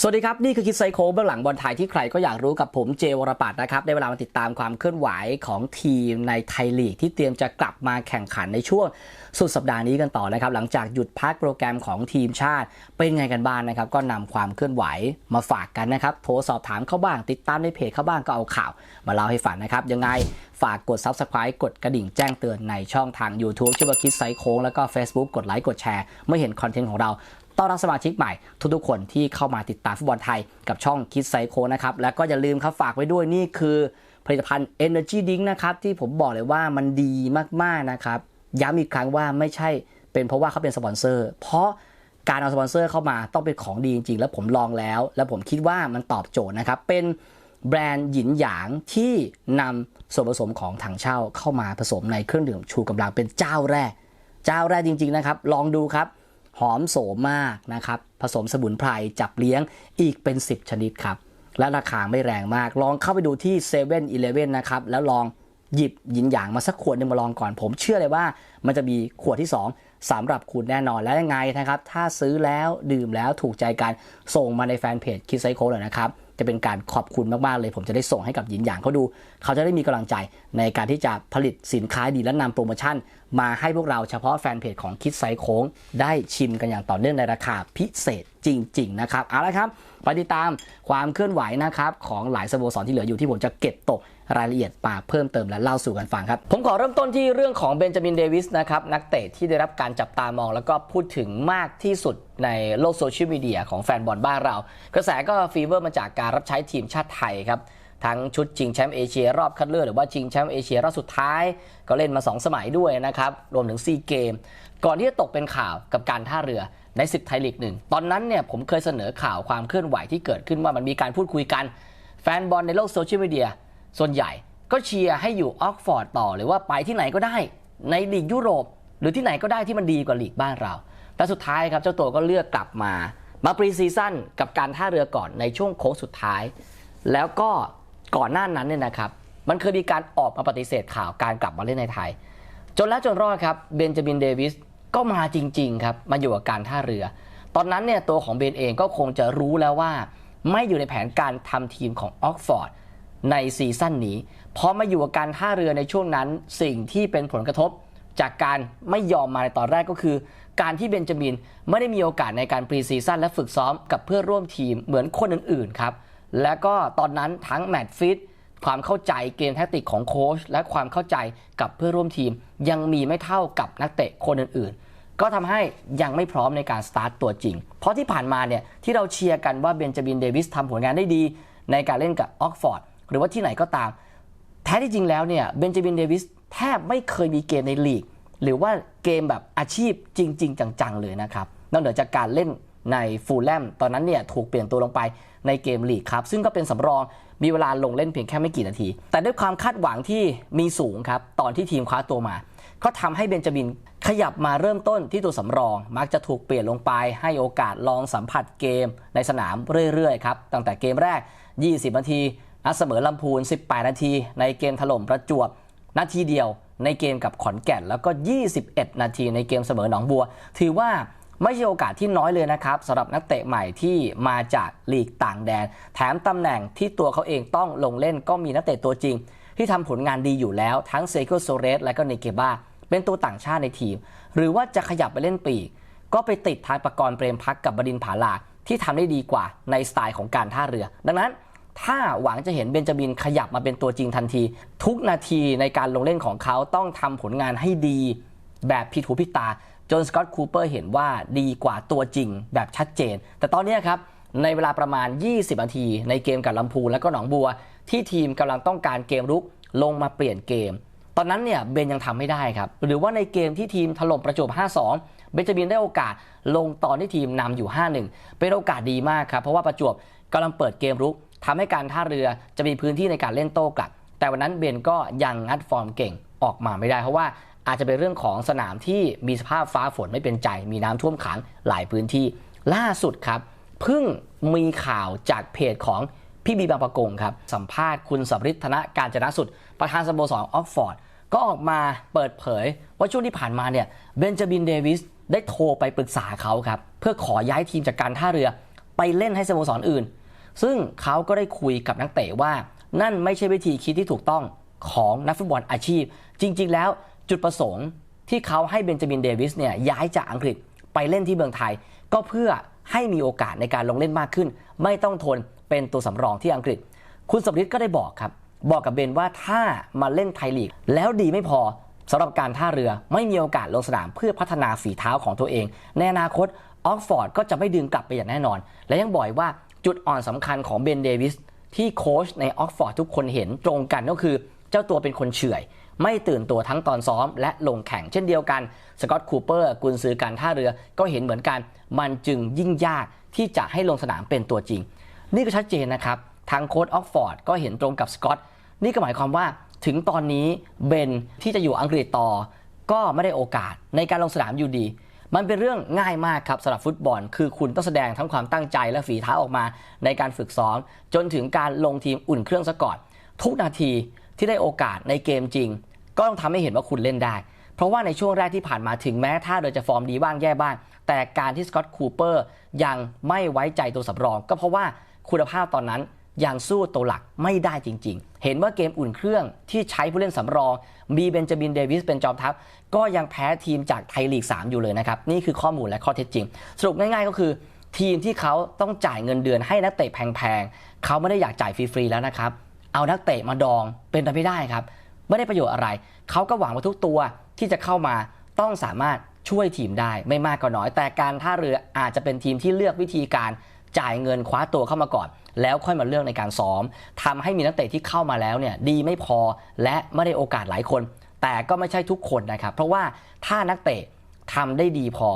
สวัสดีครับ นี่คือคิดไซโคเบื้องหลังบอลไทยที่ใครก็อยากรู้กับผมเจวรปัตนะครับได้เวลามาติดตามความเคลื่อนไหวของทีมในไทยลีกที่เตรียมจะกลับมาแข่งขันในช่วงสุดสัปดาห์นี้กันต่อนะครับ หลังจากหยุดพักโปรแกรมของทีมชาติเป็นไงกันบ้างนะครับ ก็นำความเคลื่อนไหวมาฝากกันนะครับโทรสอบถามเข้าบ้างติดตามในเพจเข้าบ้างก็เอาข่าว มาเล่าให้ฟังนะครับยังไงฝากกด subscribe กดกระดิ่งแจ้งเตือนในช่องทาง YouTube ชื่อว่าคิดไซโค้งแล้วก็ Facebook กดไลค์กดแชร์เมื่อเห็นคอนเทนต์ของเรา ต้อนรับสมาชิกใหม่ทุกๆคนที่เข้ามาติดตามฟุตบอลไทยกับช่องคิดไซโคนะครับแล้วก็อย่าลืมครับฝากไว้ด้วยนี่คือผลิตภัณฑ์ Energy Drink นะครับที่ผมบอกเลยว่ามันดีมากๆนะครับย้ำอีกครั้งว่าไม่ใช่เป็นเพราะว่าเขาเป็นสปอนเซอร์ เพราะการเอาสปอนเซอร์เข้ามาต้องเป็นของดีจริงๆ แล้วผมลองแล้ว แล้วผมคิดว่ามันตอบโจทย์นะครับ เป็นแบรนด์หยินหยางที่นำส่วนผสมของถังเช่าเข้ามาผสมในเครื่องดื่มชูกำลังเป็นเจ้าแรก เจ้าแรกจริง ๆนะครับ ลองดูครับ หอมโสมมากนะครับผสมสมุนไพรจับเลี้ยงอีกเป็น 10 ชนิดครับ และราคาไม่แรงมาก ลองเข้าไปดูที่7 e เ e ่ e อนะครับ แล้วลองหยิบยินหยางมาสักขวดหนึงมาลองก่อน ผมเชื่อเลยว่ามันจะมีขวดที่ 2สำหรับคุณแน่นอนและยังไงนะครับ ถ้าซื้อแล้วดื่มแล้วถูกใจกันส่งมาในแฟนเพจคิดไซโคเลยนะครับ จะเป็นการขอบคุณมากๆเลย ผมจะได้ส่งให้กับหญิงหยางเขาดู เขาจะได้มีกำลังใจในการที่จะผลิตสินค้าดีและนำโปรโมชั่น มาให้พวกเราเฉพาะแฟนเพจของคิดไซโค้งได้ชิมกันอย่างต่อเนื่องในราคาพิเศษจริง ๆ นะครับเอาละครับ ไปติดตามความเคลื่อนไหวนะครับของหลายสโมสรที่เหลืออยู่ที่ผมจะเก็บตกรายละเอียดมาเพิ่มเติมและเล่าสู่กันฟังครับ ผมขอเริ่มต้นที่เรื่องของเบนจามินเดวิสนะครับนักเตะที่ได้รับการจับตามองแล้วก็พูดถึงมากที่สุดในโลกโซเชียลมีเดียของแฟนบอลบ้านเรา กระแสก็ฟีเวอร์มาจากการรับใช้ทีมชาติไทยครับทั้งชุดชิงแชมป์เอเชียรอบคัดเลือกหรือว่าชิงแชมป์เอเชียรอบสุดท้าย ก็เล่นมา 2 สมัยด้วยนะครับ รวมถึงซีเกม ก่อนที่จะตกเป็นข่าวกับการท่าเรือ ในศึกไทยลีกหนึ่งตอนนั้นเนี่ยผมเคยเสนอข่าวความเคลื่อนไหวที่เกิดขึ้นว่ามันมีการพูดคุยกัน แฟนบอลในโลกโซเชียลมีเดียส่วนใหญ่ก็เชียร์ให้อยู่ออกฟอร์ดต่อหรือว่าไปที่ไหนก็ได้ ในลีกยุโรป หรือที่ไหนก็ได้ที่มันดีกว่าลีกบ้านเรา แต่สุดท้ายครับเจ้าตัวก็เลือกกลับมา มาปรีซีซั่นกับการท่าเรือก่อนในช่วงโค้งสุดท้าย แล้วก็ก่อนหน้านั้นเนี่ยนะครับมันเคยมีการออกมาปฏิเสธข่าวการกลับมาเล่นในไทย จนแล้วจนรอดครับเบนจามินเดวิส ก็มาจริง ๆ ครับ มาอยู่กับการท่าเรือ ตอนนั้นเนี่ยตัวของเบนเองก็คงจะรู้แล้วว่า ไม่อยู่ในแผนการทำทีมของออกฟอร์ดในซีซั่นนี้พอมาอยู่กับการท่าเรือในช่วงนั้นสิ่งที่เป็นผลกระทบ จากการไม่ยอมมาในตอนแรกก็คือ การที่เบนจามินไม่ได้มีโอกาสในการปรีซีซั่นและฝึกซ้อมกับเพื่อร่วมทีมเหมือนคนอื่นๆครับและก็ตอนนั้นทั้งแมตช์ฟิตความเข้าใจเกมแทคติกของโค้ชและความเข้าใจกับเพื่อร่วมทีม ยังมีไม่เท่ากับนักเตะคนอื่นๆ ก็ทำให้ยังไม่พร้อมในการสตาร์ตตัวจริง เพราะที่ผ่านมาเนี่ยที่เราเชียร์กันว่าเบนจามินเดวิสทำผลงานได้ดี ในการเล่นกับออกฟอร์ดหรือว่าที่ไหนก็ตาม แท้ที่จริงแล้วเนี่ยเบนจามินเดวิสแทบไม่เคยมีเกมในลีก หรือว่าเกมแบบอาชีพจริง ๆ จังๆเลยนะครับนอกเหนือจากการเล่นในฟูลแลมตอนนั้นเนี่ยถูกเปลี่ยนตัวลงไปในเกมลีกครับ ซึ่งก็เป็นสำรองมีเวลาลงเล่นเพียงแค่ไม่กี่นาที แต่ด้วยความคาดหวังที่มีสูงครับ ตอนที่ทีมคว้าตัวมา ก็ทำให้เบนจามินขยับมาเริ่มต้นที่ตัวสำรอง มักจะถูกเปลี่ยนลงไปให้โอกาสลองสัมผัสเกมในสนามเรื่อยๆครับตั้งแต่เกมแรก 20 นาทีนัดเสมอลำพูน 18 นาที ในเกมถล่มประจวบนาทีเดียวในเกมกับขอนแก่น แล้วก็ 21 นาทีในเกมเสมอหนองบัว ถือว่าไม่ใช่โอกาสที่น้อยเลยนะครับสำหรับนักเตะใหม่ที่มาจากลีกต่างแดน แถมตำแหน่งที่ตัวเขาเองต้องลงเล่นก็มีนักเตะตัวจริง ที่ทำผลงานดีอยู่แล้วทั้งเซโกโซเรสและก็เนเกบ้าเป็นตัวต่างชาติในทีม หรือว่าจะขยับไปเล่นปีก ก็ไปติดทางประกรณ์เปรมพักกับบดินผาลาที่ทำได้ดีกว่าในสไตล์ของการท่าเรือ ดังนั้น ถ้าหวังจะเห็นเบนจามินขยับมาเป็นตัวจริงทันที ทุกนาทีในการลงเล่นของเขาต้องทำผลงานให้ดี แบบผิดหูผิดตาจนสกอตต์คูเปอร์เห็นว่าดีกว่าตัวจริงแบบชัดเจน แต่ตอนนี้ครับในเวลาประมาณ 20 นาที ในเกมกับลำพูนและก็หนองบัว ที่ทีมกำลังต้องการเกมรุกลงมาเปลี่ยนเกม ตอนนั้นเนี่ยเบนยังทำไม่ได้ครับ หรือว่าในเกมที่ทีมถล่มประจวบ 5-2 เบนจามินได้โอกาสลงตอนที่ทีมนำอยู่ 5-1 เป็นโอกาสดีมากครับ เพราะว่าประจวบกำลังเปิดเกมรุกทำให้การท่าเรือจะมีพื้นที่ในการเล่นโต้กลับ แต่วันนั้นเบนก็ยังงัดฟอร์มเก่งออกมาไม่ได้ เพราะว่าอาจจะเป็นเรื่องของสนามที่มีสภาพฟ้าฝนไม่เป็นใจ มีน้ำท่วมขังหลายพื้นที่ ล่าสุดครับเพิ่งมีข่าวจากเพจของ พี่บีบางประกงครับ สัมภาษณ์คุณสับริธนการจนะสุด ประธานสโมสรออกฟอร์ด ก็ออกมาเปิดเผย ว่าช่วงที่ผ่านมาเนี่ยเบนจามินเดวิสได้โทรไปปรึกษาเขาครับ เพื่อขอย้ายทีมจากการท่าเรือไปเล่นให้สโมสรออื่น ซึ่งเขาก็ได้คุยกับนักเตะว่า นั่นไม่ใช่วิธีคิดที่ถูกต้องของนักฟุตบอลอาชีพ จริง ๆ แล้วจุดประสงค์ที่เขาให้เบนจามินเดวิสเนี่ยย้ายจากอังกฤษไปเล่นที่เมืองไทย ก็เพื่อให้มีโอกาสในการลงเล่นมากขึ้น ไม่ต้องทน เป็นตัวสำรองที่อังกฤษ คุณสมฤทธิ์ก็ได้บอกครับ บอกกับเบนว่าถ้ามาเล่นไทยลีก แล้วดีไม่พอสำหรับการท่าเรือไม่มีโอกาสลงสนามเพื่อพัฒนาฝีเท้าของตัวเอง ในอนาคตออกฟอร์ดก็จะไม่ดึงกลับไปอย่างแน่นอน และยังบอกว่าจุดอ่อนสำคัญของเบนเดวิสที่โค้ชในออกฟอร์ดทุกคนเห็นตรงกันก็คือ เจ้าตัวเป็นคนเฉื่อย ไม่ตื่นตัวทั้งตอนซ้อม และลงแข่งเช่นเดียวกันสกอตคูเปอร์กุนซือการท่าเรือก็เห็นเหมือนกัน มันจึงยิ่งยากที่จะให้ลงสนามเป็นตัวจริง นี่ก็ชัดเจนนะครับ ทางโค้ชออกฟอร์ดก็เห็นตรงกับสกอตนี่ก็หมายความว่าถึงตอนนี้เบนที่จะอยู่อังกฤษต่อ ก็ไม่ได้โอกาสในการลงสนามอยู่ดี มันเป็นเรื่องง่ายมากครับสำหรับฟุตบอล คือคุณต้องแสดงทั้งความตั้งใจและฝีเท้าออกมา ในการฝึกซ้อมจนถึงการลงทีมอุ่นเครื่องซะก่อน ทุกนาทีที่ได้โอกาสในเกมจริง ก็ต้องทำให้เห็นว่าคุณเล่นได้ เพราะว่าในช่วงแรกที่ผ่านมาถึงแม้ท่าเรือจะฟอร์มดีบ้างแย่บ้าง แต่การที่สกอตคูเปอร์ยังไม่ไว้ใจตัวสำรอง ก็เพราะว่า คุณภาพตอนนั้นยังสู้ตัวหลักไม่ได้จริง ๆ เห็นว่าเกมอุ่นเครื่องที่ใช้ผู้เล่นสำรอง มีเบนจามินเดวิสเป็นจอมทัพ ก็ยังแพ้ทีมจากไทยลีก 3 อยู่เลยนะครับ นี่คือข้อมูลและข้อเท็จจริง สรุปง่ายๆก็คือ ทีมที่เขาต้องจ่ายเงินเดือนให้นักเตะแพงๆเขาไม่ได้อยากจ่ายฟรีๆแล้วนะครับ เอานักเตะมาดองเป็นไปไม่ได้ครับ ไม่ได้ประโยชน์อะไร เขาก็หวังว่าทุกตัวที่จะเข้ามาต้องสามารถช่วยทีมได้ไม่มากก็น้อย แต่การท่าเรืออาจจะเป็นทีมที่เลือกวิธีการ จ่ายเงินคว้าตัวเข้ามาก่อน แล้วค่อยมาเลือกในการซ้อมทำให้มีนักเตะที่เข้ามาแล้วเนี่ยดีไม่พอและไม่ได้โอกาสหลายคน แต่ก็ไม่ใช่ทุกคนนะครับ เพราะว่าถ้านักเตะทำได้ดีพอ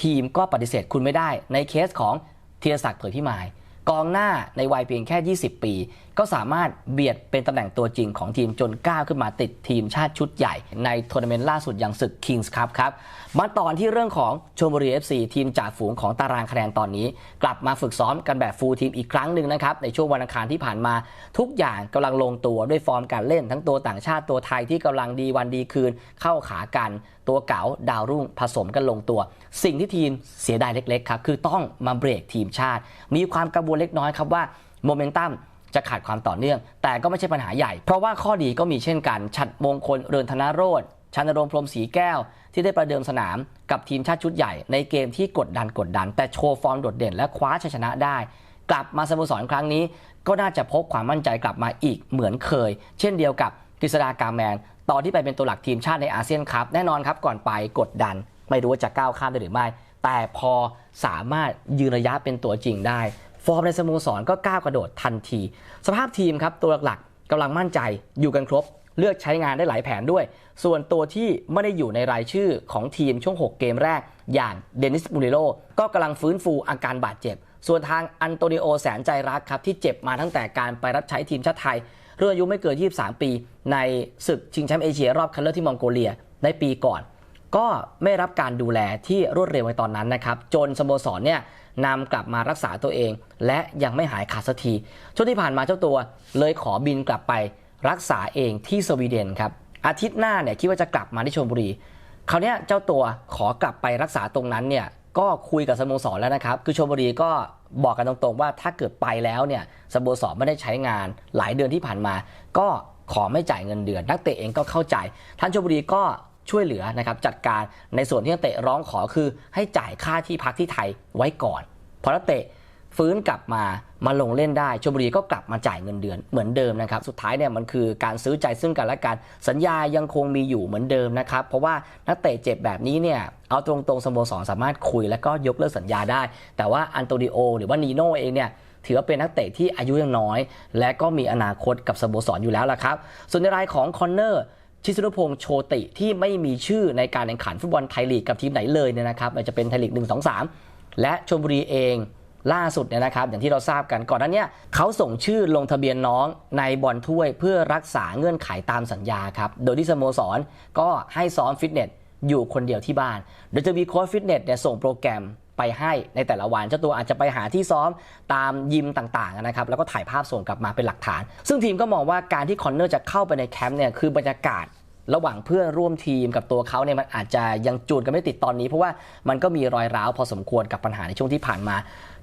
ทีมก็ปฏิเสธคุณไม่ได้ ในเคสของธีรศักดิ์เผยพิมาย กองหน้าในวัยเพียงแค่ 20 ปี ก็สามารถเบียดเป็นตำแหน่งตัวจริงของทีมจนก้าวขึ้นมาติดทีมชาติชุดใหญ่ในทัวร์นาเมนต์ล่าสุดอย่างศึก Kings Cup ครับมาตอนที่เรื่องของชลบุรี FC ทีมจ่าฝูงของตารางคะแนนตอนนี้ กลับมาฝึกซ้อมกันแบบฟูลทีมอีกครั้งหนึ่งนะครับในช่วงวันอังคารที่ผ่านมา ทุกอย่างกำลังลงตัวด้วยฟอร์มการเล่นทั้งตัวต่างชาติตัวไทยที่กำลังดีวันดีคืนเข้าขากัน ตัวเก๋าดาวรุ่งผสมกันลงตัว สิ่งที่ทีมเสียดายเล็กๆครับคือต้องมาเบรกทีมชาติ มีความกังวลเล็กน้อยครับว่าโมเมนตัมจะขาดความต่อเนื่อง แต่ก็ไม่ใช่ปัญหาใหญ่ เพราะว่าข้อดีก็มีเช่นกัน ฉัดมงคลเรือนธนโรธชันรงพรมศรีแก้ว ที่ได้ประเดิมสนามกับทีมชาติชุดใหญ่ ในเกมที่กดดันกดดัน แต่โชว์ฟอร์มโดดเด่นและคว้าชัยชนะได้ กลับมาสโมสรครั้งนี้ ก็น่าจะพกความมั่นใจกลับมาอีกเหมือนเคย เช่นเดียวกับกฤษฎากาแมน ตอนที่ไปเป็นตัวหลักทีมชาติในอาเซียนคัพแน่นอนครับก่อนไปกดดัน ไม่รู้ว่าจะก้าวข้ามได้หรือไม่ แต่พอสามารถยืนระยะเป็นตัวจริงได้ ฟอร์มในสโมสรก็ก้าวกระโดดทันที สภาพทีมครับตัวหลักๆกำลังมั่นใจอยู่กันครบ เลือกใช้งานได้หลายแผนด้วย ส่วนตัวที่ไม่ได้อยู่ในรายชื่อของทีมช่วง 6 เกมแรก อย่างเดนิสมูริโลก็กำลังฟื้นฟูอาการบาดเจ็บส่วนทางอันโตนิโอแสนใจรักครับที่เจ็บมาตั้งแต่การไปรับใช้ทีมชาติไทย รุ่นอายุไม่เกิน 23 ปี ในศึกชิงแชมป์เอเชียรอบคัดเลือกที่มองโกเลียในปีก่อน ก็ไม่รับการดูแลที่รวดเร็วในตอนนั้นนะครับ จนสโมสรเนี่ยนำกลับมารักษาตัวเอง และยังไม่หายขาดสักที ช่วงที่ผ่านมาเจ้าตัวเลยขอบินกลับไปรักษาเองที่สวีเดนครับ อาทิตย์หน้าเนี่ยคิดว่าจะกลับมาที่ชลบุรี คราวนี้เจ้าตัวขอกลับไปรักษาตรงนั้นเนี่ย ก็คุยกับสโมสรแล้วนะครับ คือชลบุรีก็บอกกันตรงๆว่าถ้าเกิดไปแล้วเนี่ยสโมสรไม่ได้ใช้งานหลายเดือนที่ผ่านมา ก็ขอไม่จ่ายเงินเดือน นักเตะเองก็เข้าใจท่านชลบุรีก็ช่วยเหลือนะครับจัดการในส่วนที่นักเตะร้องขอคือให้จ่ายค่าที่พักที่ไทยไว้ก่อนพอนักเตะ ฟื้นกลับมามาลงเล่นได้ชลบุรีก็กลับมาจ่ายเงินเดือนเหมือนเดิมนะครับสุดท้ายเนี่ยมันคือการซื้อใจซึ่งกันและกันสัญญายังคงมีอยู่เหมือนเดิมนะครับเพราะว่านักเตะเจ็บแบบนี้เนี่ยเอาตรงๆสโมสรสามารถคุยแล้วก็ยกเลิกสัญญาได้ แต่ว่าอันโตนิโอหรือว่านีโน่เองเนี่ยถือว่าเป็นนักเตะที่อายุยังน้อย และก็มีอนาคตกับสโมสรอยู่แล้วล่ะครับ ส่วนในรายของคอนเนอร์ชิสุนุพงษ์โชติที่ไม่มีชื่อในการแข่งขันฟุตบอลไทยลีกกับทีมไหนเลยเนี่ยนะครับไม่ว่าจะเป็นไทยลีก1 2 3 และชลบุรีเอง ล่าสุดเนี่ยนะครับอย่างที่เราทราบกันก่อนหน้าเนี้เขาส่งชื่อลงทะเบียนน้องในบอลถ้วยเพื่อรักษาเงื่อนไขตามสัญญาครับโดยที่สโมสรก็ให้ซ้อมฟิตเนสอยู่คนเดียวที่บ้าน โดยจะมีโค้ชฟิตเนสเนี่ยส่งโปรแกรมไปให้ในแต่ละวันเจ้าตัวอาจจะไปหาที่ซ้อมตามยิมต่างๆนะครับแล้วก็ถ่ายภาพส่งกลับมาเป็นหลักฐาน ซึ่งทีมก็มองว่าการที่คอนเนอร์จะเข้าไปในแคมป์เนี่ยคือบรรยากาศ ระหว่างเพื่อนร่วมทีมกับตัวเขาเนี่ยมันอาจจะยังจูนกันไม่ติดตอนนี้ เพราะว่ามันก็มีรอยร้าวพอสมควรกับปัญหาในช่วงที่ผ่านมา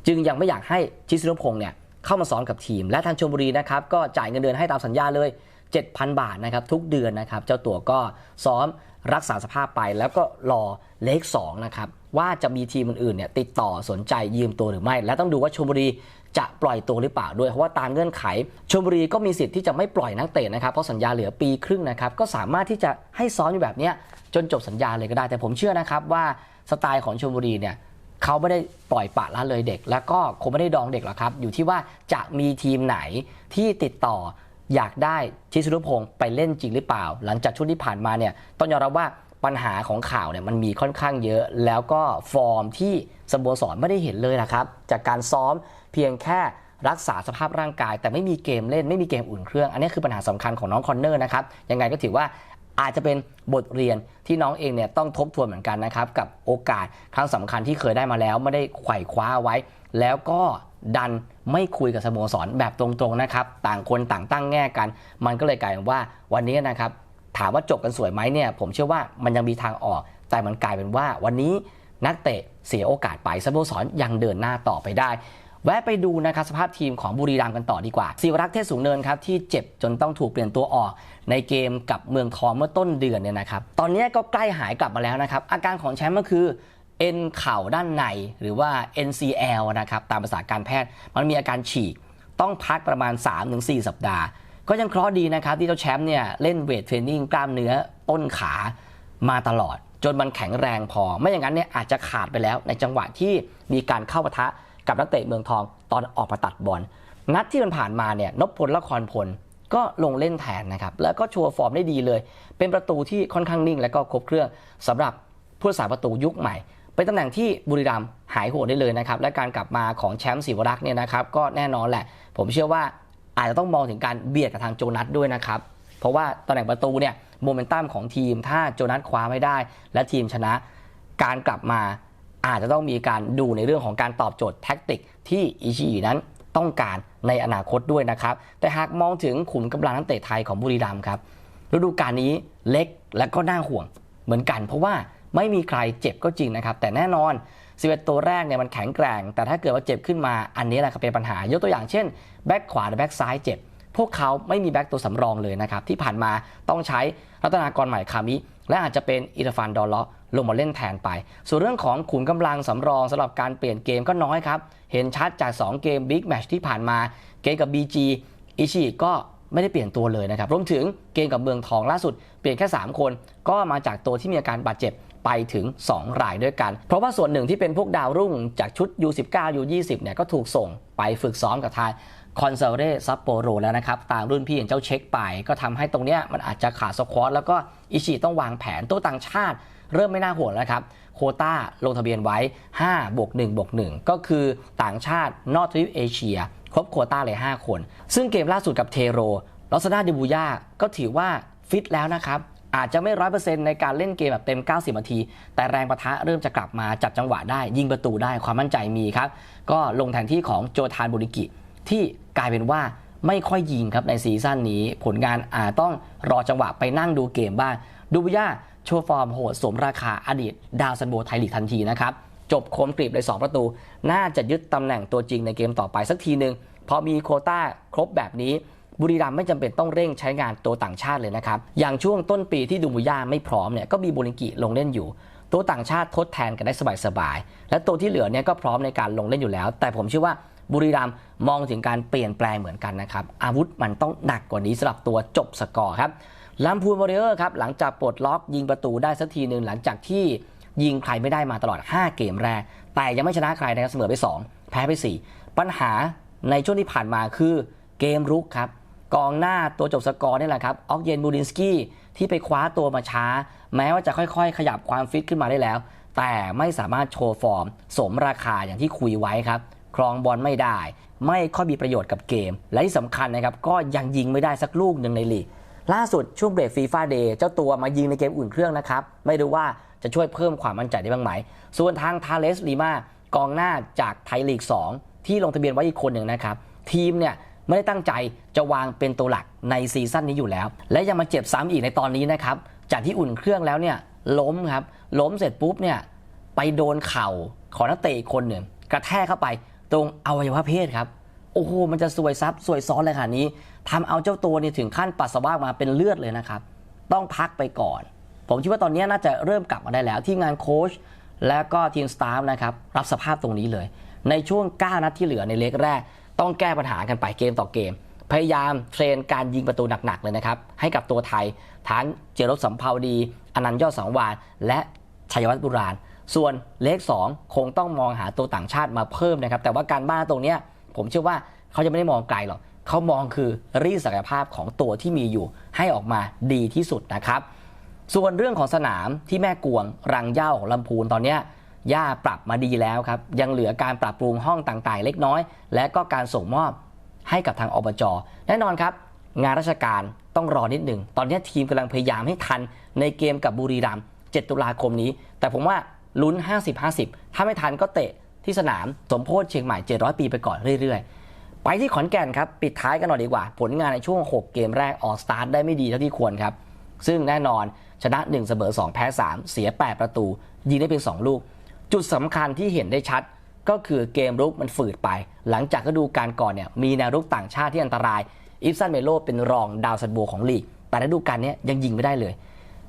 จึงยังไม่อยากให้ชิสนุพงษ์เนี่ยเข้ามาซ้อมกับทีม และทางชลบุรีนะครับก็จ่ายเงินเดือนให้ตามสัญญาเลย 7,000 บาทนะครับทุกเดือนนะครับเจ้าตัวก็ซ้อมรักษาสภาพไปแล้วก็รอเลข2นะครับว่าจะมีทีมอื่นๆเนี่ยติดต่อสนใจยืมตัวหรือไม่ และต้องดูว่าชลบุรี จะปล่อยตัวหรือเปล่าด้วยเพราะว่าตามเงื่อนไขชลบุรีก็มีสิทธิ์ที่จะไม่ปล่อยนักเตะนะครับเพราะสัญญาเหลือปีครึ่งนะครับก็สามารถที่จะให้ซ้อมอยู่แบบนี้จนจบสัญญาเลยก็ได้ แต่ผมเชื่อนะครับว่าสไตล์ของชลบุรีเนี่ยเขาไม่ได้ปล่อยปละละเลยเด็ก แล้วก็คงไม่ได้ดองเด็กหรอกครับ อยู่ที่ว่าจะมีทีมไหนที่ติดต่ออยากได้ชิสุนุพงศ์ไปเล่นจริงหรือเปล่า หลังจากช่วงที่ผ่านมาเนี่ยต้องยอมรับว่าปัญหาของข่าวเนี่ยมันมีค่อนข้างเยอะ แล้วก็ฟอร์มที่สโมสรไม่ได้เห็นเลยนะครับ จากการซ้อม พียงแค่รักษาสภาพร่างกาย แต่ไม่มีเกมเล่นไม่มีเกมอุ่นเครื่อง อันนี้คือปัญหาสำคัญของน้องคอนเนอร์นะครับยังไงก็ถือว่าอาจจะเป็นบทเรียนที่น้องเองเนี่ยต้องทบทวนเหมือนกันนะครับ กับโอกาสครั้งสำคัญที่เคยได้มาแล้ว ไม่ได้ไขว่คว้าเอาไว้ แล้วก็ดันไม่คุยกับสโมสรแบบตรงๆนะครับ ต่างคนต่างตั้งแง่กัน มันก็เลยกลายเป็นว่าวันนี้นะครับ ถามว่าจบกันสวยไหมเนี่ยผมเชื่อว่ามันยังมีทางออก แต่มันกลายเป็นว่าวันนี้นักเตะเสียโอกาสไปสโมสรยังเดินหน้าต่อไปได้ แวะไปดูนะครับสภาพทีมของบุรีรัมย์กันต่อดีกว่าศิวรักษ์เทศสูงเนินครับที่เจ็บจนต้องถูกเปลี่ยนตัวออก ในเกมกับเมืองทองเมื่อต้นเดือนเนี่ยนะครับตอนนี้ก็ใกล้หายกลับมาแล้วนะครับอาการของแชมป์ก็คือเอ็นเข่าด้านในหรือว่า NCL นะครับตามภาษาการแพทย์มันมีอาการฉีก ต้องพักประมาณ 3-4 สัปดาห์ ก็ยังเคราะห์ดีนะครับที่เจ้าแชมป์เนี่ยเล่นเวทเทรนนิ่งกล้ามเนื้อต้นขามาตลอด จนมันแข็งแรงพอ ไม่อย่างนั้นเนี่ยอาจจะขาดไปแล้วในจังหวะที่มีการเข้าปะทะ กับนักเตะเมืองทองตอนออกมาตัดบอลนัดที่มันผ่านมาเนี่ยนพพลละครพลก็ลงเล่นแทนนะครับ แล้วก็โชว์ฟอร์มได้ดีเลย เป็นประตูที่ค่อนข้างนิ่ง และก็ครบเครื่องสำหรับผู้รักษาประตูยุคใหม่ เป็นตำแหน่งที่บุรีรัมย์หายโหดได้เลยนะครับ และการกลับมาของแชมป์ศิวรักษ์เนี่ยนะครับ ก็แน่นอนแหละ ผมเชื่อว่าอาจจะต้องมองถึงการเบียดกับทางโจนัสด้วยนะครับ เพราะว่าตำแหน่งประตูเนี่ยโมเมนตัมของทีมถ้าโจนัสคว้าไม่ได้ และทีมชนะ การกลับมา อาจจะต้องมีการดูในเรื่องของการตอบโจทย์แท็กติกที่อิชิอินั้นต้องการในอนาคตด้วยนะครับ แต่หากมองถึงขุมกำลังนักเตะไทยของบุรีรัมย์ครับฤดูกาลนี้เล็กและก็น่าห่วงเหมือนกัน เพราะว่าไม่มีใครเจ็บก็จริงนะครับ แต่แน่นอน11ตัวแรกเนี่ยมันแข็งแกร่ง แต่ถ้าเกิดว่าเจ็บขึ้นมาอันนี้แหละครับเป็นปัญหายกตัวอย่างเช่นแบ็กขวาหรือแบ็กซ้ายเจ็บ พวกเขาไม่มีแบ็กตัวสำรองเลยนะครับที่ผ่านมาต้องใช้รัตนากรใหม่คามิ และอาจจะเป็นอิรฟานดอลเลาะลงมาเล่นแทนไป ส่วนเรื่องของขุนกำลังสำรองสำหรับการเปลี่ยนเกมก็น้อยครับ เห็นชัดจาก 2 เกมบิ๊กแมชที่ผ่านมา เกมกับ BG อิชิก็ไม่ได้เปลี่ยนตัวเลยนะครับรวมถึงเกมกับเมืองทองล่าสุด เปลี่ยนแค่ 3 คน ก็มาจากตัวที่มีอาการบาดเจ็บไปถึง 2 รายด้วยกัน เพราะว่าส่วนหนึ่งที่เป็นพวกดาวรุ่งจากชุด U19 U20 เนี่ยก็ถูกส่งไปฝึกซ้อมกับทาง คอนเซเรซัปโปโรแล้วนะครับ ตามรุ่นพี่อย่างเจ้าเช็คไป ก็ทำให้ตรงเนี้ยมันอาจจะขาดสควอตแล้วก็อิชิต้องวางแผนตัวต่างชาติ เริ่มไม่น่าห่วงแล้วครับ โคต้าลงทะเบียนไว้5บวก1บวก1ก็คือต่างชาตินอร์ทวิปเอเชีย ครบโคต้าเลย 5 คน ซึ่งเกมล่าสุดกับเทโรลอสนาเดบูย่าก็ถือว่าฟิตแล้วนะครับอาจจะไม่ร้อยเปอร์เซ็นต์ในการเล่นเกมแบบเต็ม 90 นาที แต่แรงประทะเริ่มจะกลับมาจับจังหวะได้ ยิงประตูได้ความมั่นใจมีครับ ก็ลงแทนที่ของโจทานบุริกิ ที่กลายเป็นว่าไม่ค่อยยิงครับในซีซั่นนี้ ผลงานอาจต้องรอจังหวะไปนั่งดูเกมบ้าง ดูบุย่าโชว์ฟอร์มโหดสมราคาอดีต ดาวซันโบไทยลีกทันทีนะครับ จบคมกรีบเลย 2 ประตู น่าจะยึดตำแหน่งตัวจริงในเกมต่อไปสักทีหนึ่งพอมีโคต้าครบแบบนี้ บุรีรัมย์ไม่จำเป็นต้องเร่งใช้งานตัวต่างชาติเลยนะครับ อย่างช่วงต้นปีที่ดูบุย่าไม่พร้อมเนี่ยก็มีบุริกิลงเล่นอยู่ ตัวต่างชาติทดแทนกันได้สบายๆและตัวที่เหลือเนี่ยก็พร้อมในการลงเล่นอยู่แล้ว แต่ผมเชื่อว่า บุรีรัมมองถึงการเปลี่ยนแปลงเหมือนกันนะครับ อาวุธมันต้องหนักกว่านี้สำหรับตัวจบสกอร์ครับลำพูนวอริเออร์ครับหลังจากปลดล็อกยิงประตูได้สักทีหนึ่งหลังจากที่ยิงใครไม่ได้มาตลอด 5 เกมแรก แต่ยังไม่ชนะใครนะครับเสมอไป 2 แพ้ไป 4 ปัญหาในช่วงที่ผ่านมาคือเกมรุกครับกองหน้าตัวจบสกอร์นี่แหละครับออกเยนบูดินสกี้ที่ไปคว้าตัวมาช้า แม้ว่าจะค่อยๆ ขยับความฟิตขึ้นมาได้แล้ว แต่ไม่สามารถโชว์ฟอร์ม สมราคาอย่างที่คุยไว้ครับ ครองบอลไม่ได้ ไม่ค่อยมีประโยชน์กับเกม และที่สำคัญนะครับก็ยังยิงไม่ได้สักลูกหนึ่งในลีกล่าสุดช่วงเบรกฟีฟ่าเดย์เจ้าตัวมายิงในเกมอุ่นเครื่องนะครับ ไม่รู้ว่าจะช่วยเพิ่มความมั่นใจได้บ้างไหม ส่วนทางทาเลสลีมากองหน้าจากไทยลีก 2 ที่ลงทะเบียนไว้อีกคนหนึ่งนะครับ ทีมเนี่ยไม่ได้ตั้งใจจะวางเป็นตัวหลักในซีซั่นนี้อยู่แล้ว และยังมาเจ็บซ้ำอีกในตอนนี้นะครับ จากที่อุ่นเครื่องแล้วเนี่ยล้มครับล้มเสร็จปุ๊บเนี่ยไปโดนเข่าของนักเตะอีกคนหนึ่งกระแทกเข้าไป ตรงอวัยวะเพศครับ โอ้โห มันจะสวยซับสวยซ้อนเลยค่ะนี้ทำเอาเจ้าตัวนี่ถึงขั้นปัสสาวะมาเป็นเลือดเลยนะครับ ต้องพักไปก่อน ผมคิดว่าตอนนี้น่าจะเริ่มกลับมาได้แล้ว ทีมงานโค้ชและก็ทีมสตาฟนะครับรับสภาพตรงนี้เลย ในช่วง 9 นัดที่เหลือในเล็กแรก ต้องแก้ปัญหากันไปเกมต่อเกม พยายามเทรนการยิงประตูหนักๆเลยนะครับให้กับตัวไทยทั้งเจรบสัมภาวดีอนันต์ยอดสังวานและชัยวัฒน์บุราณ ส่วนเลข 2 คงต้องมองหาตัวต่างชาติมาเพิ่มนะครับ แต่ว่าการบ้านตรงเนี้ยผมเชื่อว่าเขาจะไม่ได้มองไกลหรอกเขามองคือรีดศักยภาพของตัวที่มีอยู่ให้ออกมาดีที่สุดนะครับ ส่วนเรื่องของสนามที่แม่กวงรังเย้าของลำพูนตอนเนี้ยย่าปรับมาดีแล้วครับ ยังเหลือการปรับปรุงห้องต่างๆ เล็กน้อย และก็การส่งมอบให้กับทางอบจแน่นอนครับ งานราชการต้องรอนิดหนึ่ง ตอนนี้ทีมกำลังพยายามให้ทันในเกมกับบุรีรัมย์7ตุลาคมนี้ แต่ผมว่า ลุ้น 50-50 ถ้าไม่ทันก็เตะที่สนามสมโพธิเชียงใหม่ 700 ปีไปก่อนเรื่อยๆ ไปที่ขอนแก่นครับปิดท้ายกันหน่อยดีกว่า ผลงานในช่วง 6 เกมแรกออกสตาร์ทได้ไม่ดีเท่าที่ควรครับ ซึ่งแน่นอนชนะ 1 เสมอ 2 แพ้ 3 เสีย 8 ประตู ยิงได้เพียง 2 ลูก จุดสำคัญที่เห็นได้ชัดก็คือเกมรุกมันฝืดไป หลังจากฤดูกาลก่อนเนี่ยมีแนวรุกต่างชาติที่อันตรายอิฟซันเมโลเป็นรองดาวซันโบของลีก แต่ฤดูกาลเนี้ยยังยิงไม่ได้เลย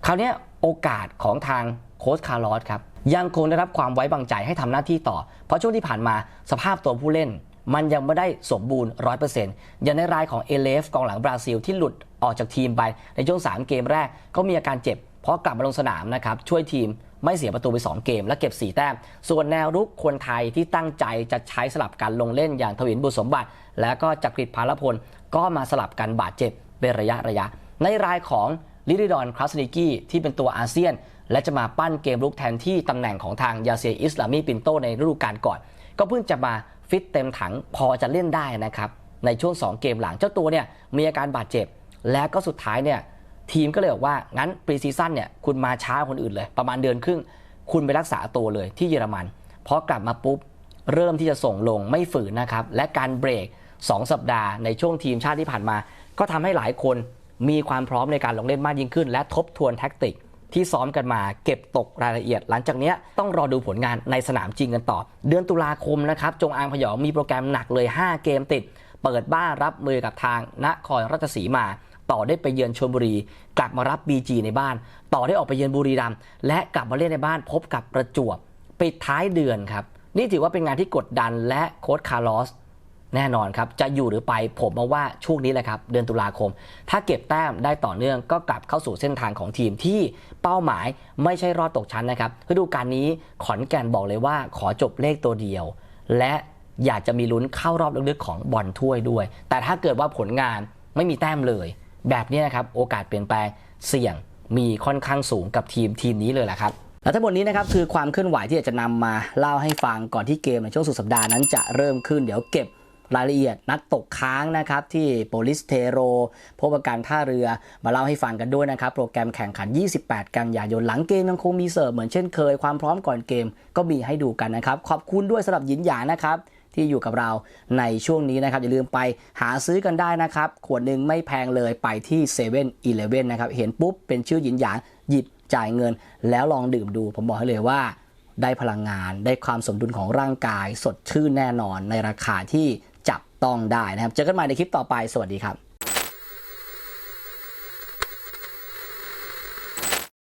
คราวนี้โอกาสของทาง โค้ชคาร์ลอสครับยังคงได้รับความไว้วางใจให้ทำหน้าที่ต่อ เพราะช่วงที่ผ่านมาสภาพตัวผู้เล่น มันยังไม่ได้สมบูรณ์ 100%อย่างในรายของเอเลฟกองหลังบราซิลที่หลุดออกจากทีมไปในช่วง 3 เกมแรก ก็มีอาการเจ็บเพราะกลับมาลงสนามนะครับช่วยทีมไม่เสียประตูไป 2 เกม และเก็บ 4 แต้ม ส่วนแนวรุกคนไทยที่ตั้งใจจะใช้สลับกันลงเล่นอย่างทวินบุญสมบัติ และก็จักริดพาลพล ก็มาสลับกันบาดเจ็บเป็นระยะระยะ ในรายของลิริดอนคลาสนิกี้ที่เป็นตัวอาเซียน และจะมาปั้นเกมรุกแทนที่ตำแหน่งของทางยาเซียอิสลามีปินโตในฤดูกาลก่อน ก็เพิ่งจะมาฟิตเต็มถังพอจะเล่นได้นะครับในช่วง 2 เกมหลังเจ้าตัวเนี่ยมีอาการบาดเจ็บ และก็สุดท้ายเนี่ยทีมก็เลยบอกว่างั้นปรีซีซั่นเนี่ยคุณมาช้าคนอื่นเลย ประมาณเดือนครึ่ง คุณไปรักษาตัวเลยที่เยอรมันพอกลับมาปุ๊บ เริ่มที่จะส่งลงไม่ฝืนนะครับ และการเบรก 2 สัปดาห์ในช่วงทีมชาติที่ผ่านมา ก็ทำให้หลายคนมีความพร้อมในการลงเล่นมากยิ่งขึ้น และทบทวนแท็กติก ที่ซ้อมกันมาเก็บตกรายละเอียด หลังจากนี้ต้องรอดูผลงานในสนามจริงกันต่อ เดือนตุลาคมนะครับ จงอางพยองมีโปรแกรมหนักเลย 5 เกมติด เปิดบ้านรับมือกับทางนครราชสีมา ต่อได้ไปเยือนชลบุรี กลับมารับ BG ในบ้าน ต่อได้ออกไปเยือนบุรีรัมย์และกลับมาเล่นในบ้านพบกับประจวบปิดท้ายเดือนครับนี่ถือว่าเป็นงานที่กดดันและโค้ชคาร์ลอส แน่นอนครับจะอยู่หรือไปผมมาว่าช่วงนี้แหละครับเดือนตุลาคม ถ้าเก็บแต้มได้ต่อเนื่องก็กลับเข้าสู่เส้นทางของทีมที่เป้าหมายไม่ใช่รอดตกชั้นนะครับฤดูกาลนี้ขอนแก่นบอกเลยว่าขอจบเลขตัวเดียว และอยากจะมีลุ้นเข้ารอบลึกๆของบอลถ้วยด้วย แต่ถ้าเกิดว่าผลงานไม่มีแต้มเลย แบบนี้นะครับโอกาสเปลี่ยนแปลงเสี่ยงมีค่อนข้างสูงกับทีมทีมนี้เลยแหละครับและทั้งหมดนี้นะครับคือความเคลื่อนไหวที่อยากจะนำมาเล่าให้ฟังก่อนที่เกมในช่วงสุดสัปดาห์นั้นจะเริ่มขึ้นเดี๋ยวเก็บ รายละเอียดนัดตกค้างนะครับที่โปลิสเทโรพบกับการท่าเรือมาเล่าให้ฟังกันด้วยนะครับ โปรแกรมแข่งขัน 28 กันยายนหลังเกมยังคงมีเสิร์ฟเหมือนเช่นเคย ความพร้อมก่อนเกมก็มีให้ดูกันนะครับ ขอบคุณด้วยสำหรับหยินหยางนะครับที่อยู่กับเราในช่วงนี้นะครับ อย่าลืมไปหาซื้อกันได้นะครับ ขวดหนึ่งไม่แพงเลยไปที่7 e เ e ่ e อนะครับ เห็นปุ๊บเป็นชื่อหยินหยางหยิบจ่ายเงิน แล้วลองดื่มดู ผมบอกให้เลยว่า ได้พลังงาน ได้ความสมดุลของร่างกาย สดชื่นแน่นอนในราคาที่ ต้องได้นะครับ เจอกันใหม่ในคลิปต่อไป สวัสดีครับ